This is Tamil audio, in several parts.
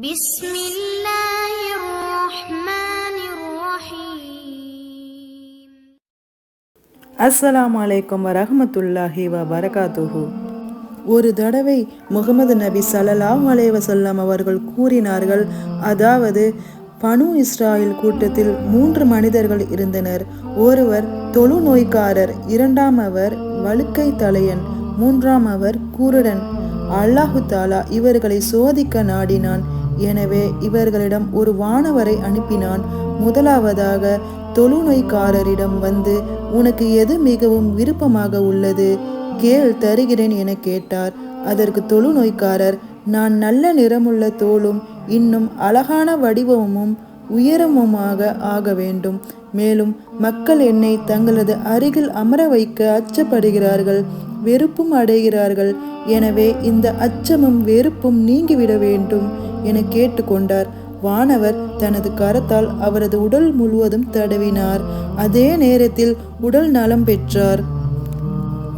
بسم الله الرحمن الرحيم அஸ்ஸலாமு அலைக்கும் வரஹ்மத்துல்லாஹி வ பரகாத்துஹு ஒரு தடவை முகமது நபி ஸல்லல்லாஹு அலைஹி வஸல்லம் அவர்கள் கூறினார்கள் அதாவது பனு இஸ்ராயில் கூட்டத்தில் மூன்று மனிதர்கள் இருந்தனர் ஒருவர் தொழுநோய்க்காரர் இரண்டாம் அவர் வழுக்கை தலையன் மூன்றாம் அவர் குருடன் அல்லாஹு தாலா இவர்களை சோதிக்க நாடினான் எனவே இவர்களிடம் ஒரு வானவரை அனுப்பினான். முதலாவதாக தொழுநோய்க்காரரிடம் வந்து உனக்கு எது மிகவும் விருப்பமாக உள்ளது? கேள் தருகிறேன் என கேட்டார். அதற்கு தொழுநோய்க்காரர் நான் நல்ல நிறமுள்ள தோலும் இன்னும் அழகான வடிவமும் உயரமுமாக ஆக வேண்டும். மேலும் மக்கள் என்னை தங்களது அருகில் அமர வைக்க அச்சப்படுகிறார்கள் வெறுப்பும் அடைகிறார்கள். எனவே இந்த அச்சமும் வெறுப்பும் நீங்கிவிட வேண்டும் என கேட்டுக்கொண்டார். வானவர் தனது கரத்தால் அவரது உடல் முழுவதும் தடவினார். அதே நேரத்தில் உடல் நலம் பெற்றார்.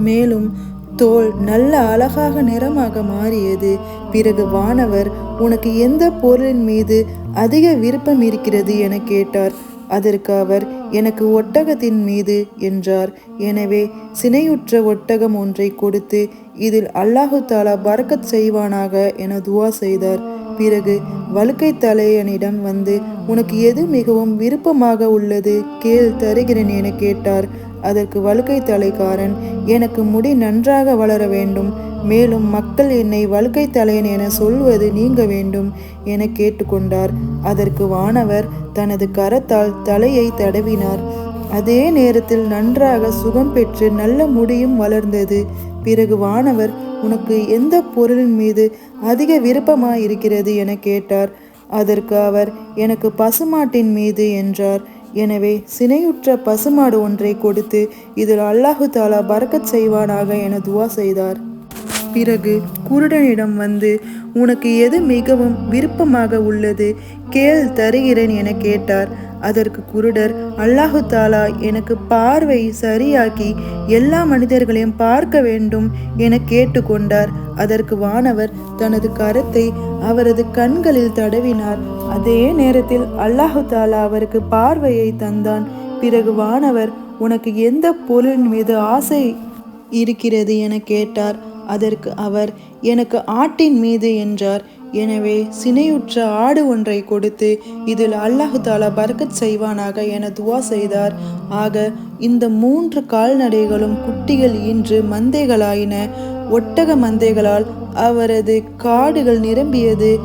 மேலும் தோல் நல்ல அழகாக நிறமாக மாறியது. பிறகு வானவர் உனக்கு எந்த பொருளின் மீது அதிக விருப்பம் இருக்கிறது? என கேட்டார். அதற்கு அவர் எனக்கு ஒட்டகத்தின் மீது என்றார். எனவே சினையுற்ற ஒட்டகம் ஒன்றை கொடுத்து இதில் அல்லாஹு தாலா பரக்கத் செய்வானாக என துவா செய்தார். பிறகு வழுக்கை தலையனிடம் வந்து உனக்கு எது மிகவும் விருப்பமாக உள்ளது? கேள் தருகிறேன் என கேட்டார். அதற்கு வழுக்கை தலைக்காரன் எனக்கு முடி நன்றாக வளர வேண்டும். மேலும் மக்கள் என்னை வழுக்கை தலையன் என சொல்வது நீங்க வேண்டும் என கேட்டுக்கொண்டார். அதற்கு வானவர் தனது கரத்தால் தலையை தடவினார். அதே நேரத்தில் நன்றாக சுகம் பெற்று நல்ல முடியும் வளர்ந்தது. பிறகு வானவர் உனக்கு எந்த பொருளின் மீது அதிக விருப்பமாயிருக்கிறது? என கேட்டார். அதற்கு அவர் எனக்கு பசுமாட்டின் மீது என்றார். எனவே சினையுற்ற பசுமாடு ஒன்றை கொடுத்து இதில் அல்லாஹு தாலா பறக்கச் செய்வானாக என துவா செய்தார். பிறகு குருடனிடம் வந்து உனக்கு எது மிகவும் விருப்பமாக உள்ளது? கேள் தருகிறேன் என கேட்டார். அதற்கு குருடர் அல்லாஹு தாலா எனக்கு பார்வை சரியாக்கி எல்லா மனிதர்களையும் பார்க்க வேண்டும் என கேட்டுக்கொண்டார். அதற்கு வானவர் தனது கரத்தை அவரது கண்களில் தடவினார். அதே நேரத்தில் அல்லாஹு தாலா அவருக்கு பார்வையை தந்தான். பிறகு வானவர் உனக்கு எந்த பொருளின் மீது ஆசை இருக்கிறது? என கேட்டார். அதற்கு அவர் எனக்கு ஆட்டின் மீது என்றார். எனவே சினையுற்ற ஆடு ஒன்றை கொடுத்து இதில் அல்லாஹு தாலா பரக்கத் செய்வானாக என துவா செய்தார். ஆக இந்த மூன்று கால்நடைகளும் குட்டிகள் இன்று மந்தைகளாயின. ஒட்டக மந்தைகளால் அவரது காடுகள் நிரம்பியது.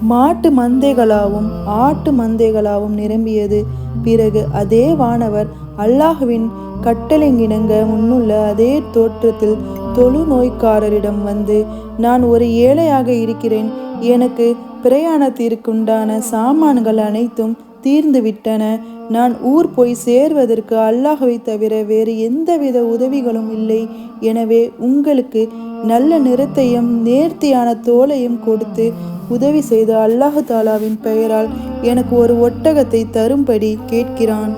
மாட்டு மந்தைகளாவும் ஆட்டு மந்தைகளாவும் நிரம்பியது. பிறகு அதே வானவர் அல்லாஹுவின் கட்டளைங்கிணங்க முன்னுள்ள அதே தோற்றத்தில் தொழு நோய்க்காரரிடம் வந்து நான் ஒரு ஏழையாக இருக்கிறேன். எனக்கு பிரயாணத்திற்குண்டான சாமான்கள் அனைத்தும் தீர்ந்துவிட்டன. நான் ஊர் போய் சேர்வதற்கு அல்லாஹவை தவிர வேறு எந்தவித உதவிகளும் இல்லை. எனவே உங்களுக்கு நல்ல நிறத்தையும் நேர்த்தியான தோலையும் கொடுத்து உதவி செய்த அல்லாஹு தாலாவின் பெயரால் எனக்கு ஒரு ஒட்டகத்தை தரும்படி கேட்கிறான்.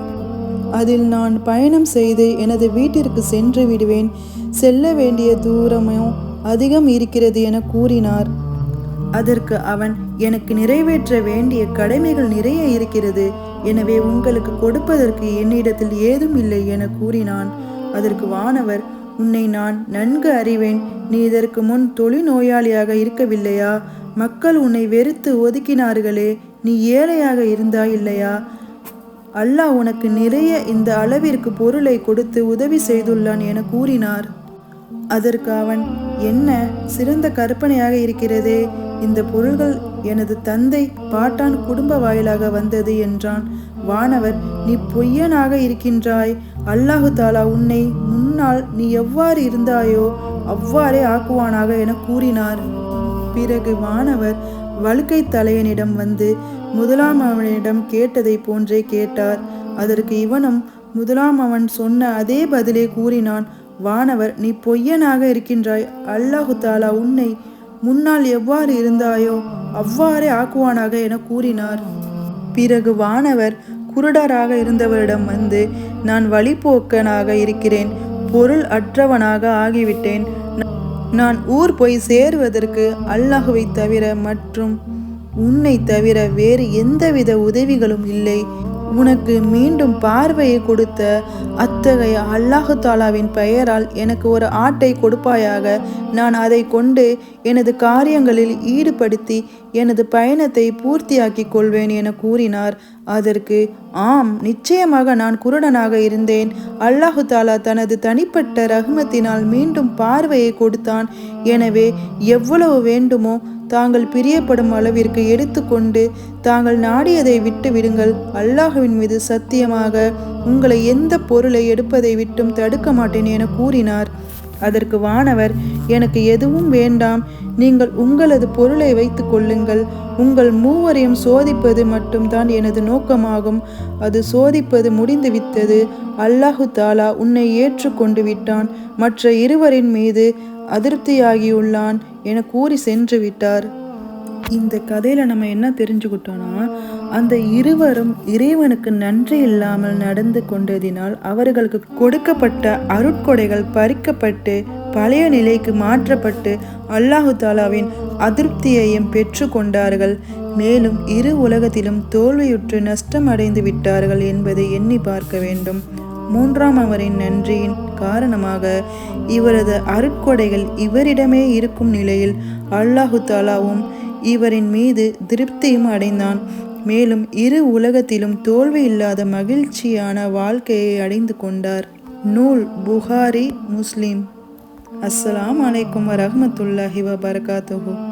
அதில் நான் பயணம் செய்து எனது வீட்டிற்கு சென்று விடுவேன். செல்ல வேண்டிய தூரமும் அதிகம் இருக்கிறது என கூறினார். அதற்கு அவன் எனக்கு நிறைவேற்ற வேண்டிய கடமைகள் நிறைய இருக்கிறது. எனவே உங்களுக்கு கொடுப்பதற்கு என்னிடத்தில் ஏதும் இல்லை என கூறினான். அதற்கு வானவர் உன்னை நான் நன்கு அறிவேன். நீ இதற்கு முன் தொழில்நோயாளியாக இருக்கவில்லையா? மக்கள் உன்னை வெறுத்து ஒதுக்கினார்களே. நீ ஏழையாக இருந்தா இல்லையா? அல்லாஹ் உனக்கு நிறைய இந்த அளவிற்கு பொருளை கொடுத்து உதவி செய்துள்ளான் என கூறினார். அதற்கு அவன் என்ன சிறந்த கற்பனையாக இருக்கிறதே. இந்த பொருள்கள் எனது தந்தை பாட்டான் குடும்ப வாயிலாக வந்தது என்றான். வானவர் நீ பொய்யனாக இருக்கின்றாய். அல்லாஹு தாலா உன்னை முன்னால் நீ எவ்வாறு இருந்தாயோ அவ்வாறே ஆக்குவானாக என கூறினார். பிறகு வானவர் வழுக்கை தலையனிடம் வந்து முதலாம் அவனிடம் கேட்டதை போன்றே கேட்டார். அதற்கு இவனும் முதலாம் அவன் சொன்ன அதே பதிலே கூறினான். வானவர் நீ பொய்யனாக இருக்கின்றாய். அல்லாஹு தாலா உன்னை முன்னால் எவ்வாறு இருந்தாயோ அவ்வாறே ஆக்குவானாக என கூறினார். பிறகு வானவர் குருடராக இருந்தவரிடம் வந்து நான் வழிபோக்கனாக இருக்கிறேன் பொருள் அற்றவனாக ஆகிவிட்டேன். நான் ஊர் போய் சேருவதற்கு அல்லாஹுவை தவிர மற்றும் உன்னை தவிர வேறு எந்தவித உதவிகளும் இல்லை. உனக்கு மீண்டும் பார்வையை கொடுத்த அத்தகைய அல்லாஹு தாலாவின் பெயரால் எனக்கு ஒரு ஆட்டை கொடுப்பாயாக. நான் அதை கொண்டு எனது காரியங்களில் ஈடுபடுத்தி எனது பயணத்தை பூர்த்தியாக்கிக் கொள்வேன் என கூறினார். அதற்கு ஆம் நிச்சயமாக நான் குருடனாக இருந்தேன். அல்லாஹு தாலா தனது தனிப்பட்ட ரஹ்மத்தினால் மீண்டும் பார்வையை கொடுத்தான். எனவே எவ்வளவு வேண்டுமோ தாங்கள் பிரியப்படும் அளவிற்கு எடுத்துக்கொண்டு தாங்கள் நாடியதை விட்டு விடுங்கள். அல்லாஹுவின் மீது சத்தியமாக உங்களை எந்த பொருளை எடுப்பதை விட்டும் தடுக்க மாட்டேன் என கூறினார். அதற்கு வானவர் எனக்கு எதுவும் வேண்டாம். நீங்கள் உங்களது பொருளை வைத்துக் கொள்ளுங்கள். உங்கள் மூவரையும் சோதிப்பது மட்டும்தான் எனது நோக்கமாகும். அது சோதிப்பது முடிந்துவிட்டது. அல்லாஹு தாலா உன்னை ஏற்றுக்கொண்டு விட்டான். மற்ற இருவரின் மீது அதிருப்தியாகியுள்ளான் என கூறி சென்று விட்டார். இந்த கதையில நம்ம என்ன தெரிஞ்சுக்கிட்டோம்னா அந்த இருவரும் இறைவனுக்கு நன்றி இல்லாமல் நடந்து கொண்டதினால் அவர்களுக்கு கொடுக்கப்பட்ட அருட்கொடைகள் பறிக்கப்பட்டு பழைய நிலைக்கு மாற்றப்பட்டு அல்லாஹு தாலாவின் அதிருப்தியையும் பெற்று கொண்டார்கள். மேலும் இரு உலகத்திலும் தோல்வியுற்று நஷ்டமடைந்து விட்டார்கள் என்பதை எண்ணி பார்க்க வேண்டும். மூன்றாம் அவரின் நன்றியின் காரணமாக இவரது அருட்கொடைகள் இவரிடமே இருக்கும் நிலையில் அல்லாஹு தாலாவும் இவரின் மீது திருப்தியும் அடைந்தான். மேலும் இரு உலகத்திலும் தோல்வி இல்லாத மகிழ்ச்சியான வாழ்க்கையை அடைந்து கொண்டார். நூல் புகாரி முஸ்லீம். அஸ்ஸலாம் அலைக்கும் வரஹ்மத்துல்லாஹி வபரகாத்துஹு.